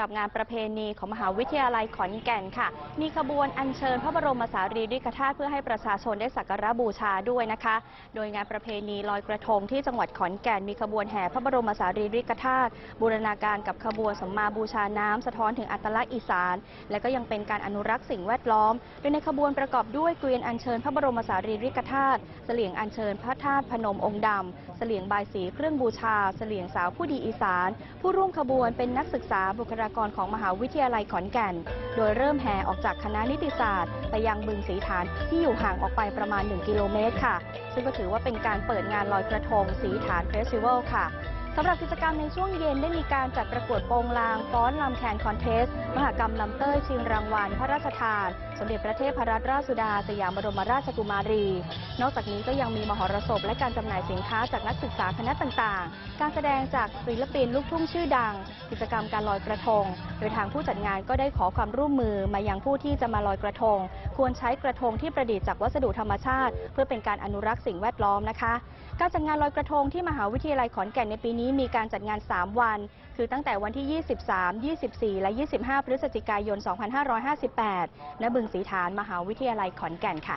หรับงานประเพณีของมหาวิทยาลัยขอนแก่นค่ะ มีขบวนอัญเชิญพระบรมสารีริกธาตุเพื่อให้ประชาชนได้สักการะบูชาด้วยนะคะ โดยงานประเพณีลอยกระทงที่จังหวัดขอนแก่นมีขบวนแห่พระบรมสารีริกธาตุบูรณาการกับขบวนสัมมาบูชาน้ำสะท้อนถึงอัตลักษณ์อีสาน และก็ยังเป็นการอนุรักษ์สิ่งแวดล้อม โดยในขบวนประกอบด้วยเกวียนอัญเชิญพระบรมสารีริกธาตุเสลี่ยงอัญเชิญพระธาตุพนมองค์ดำเสลี่ยงบายสีเครื่องบูชาเสลี่ยงสาวผู้ดีอีสาน ผู้ร่วมขบวนเป็นนักศึกษาบุคลากรของมหาวิทยาลัยขอนแก่น โดยเริ่มแห่ออกจากคณะนิติศาสตร์ ไปยังบึงสีฐานที่อยู่ห่างออกไปประมาณ 1 กิโลเมตรค่ะ ซึ่งก็ถือว่าเป็นการเปิดงานลอยกระทงสีฐานเฟสติวัลค่ะ สำหรับกิจกรรมในช่วงเย็นได้มีการจัดประกวดโปงลางฟ้อนลำแคนคอนเทสต์มหกรรมลำเต้ยชิงรางวัลพระราชทาน สมเด็จพระเทพรัตนราชสุดา สยามบรมราชกุมารี นอกจากนี้ก็ยังมีมหรสพและการจำหน่ายสินค้าจากนักศึกษาคณะต่างๆ การแสดงจากศิลปินลูกทุ่งชื่อดัง กิจกรรมการลอยกระทง โดยทางผู้จัดงานก็ได้ขอความร่วมมือมายังผู้ที่จะมาลอยกระทง ควรใช้กระทงที่ประดิษฐ์จากวัสดุธรรมชาติ เพื่อเป็นการอนุรักษ์สิ่งแวดล้อมนะคะ การจัดงานลอยกระทงที่มหาวิทยาลัยขอนแก่นในปีนี้มีการจัดงาน 3 วัน คือตั้งแต่วันที่ 23 24 และ 25 พฤศจิกายน 2558 ณ บึงสีฐาน มหาวิทยาลัยขอนแก่นค่ะ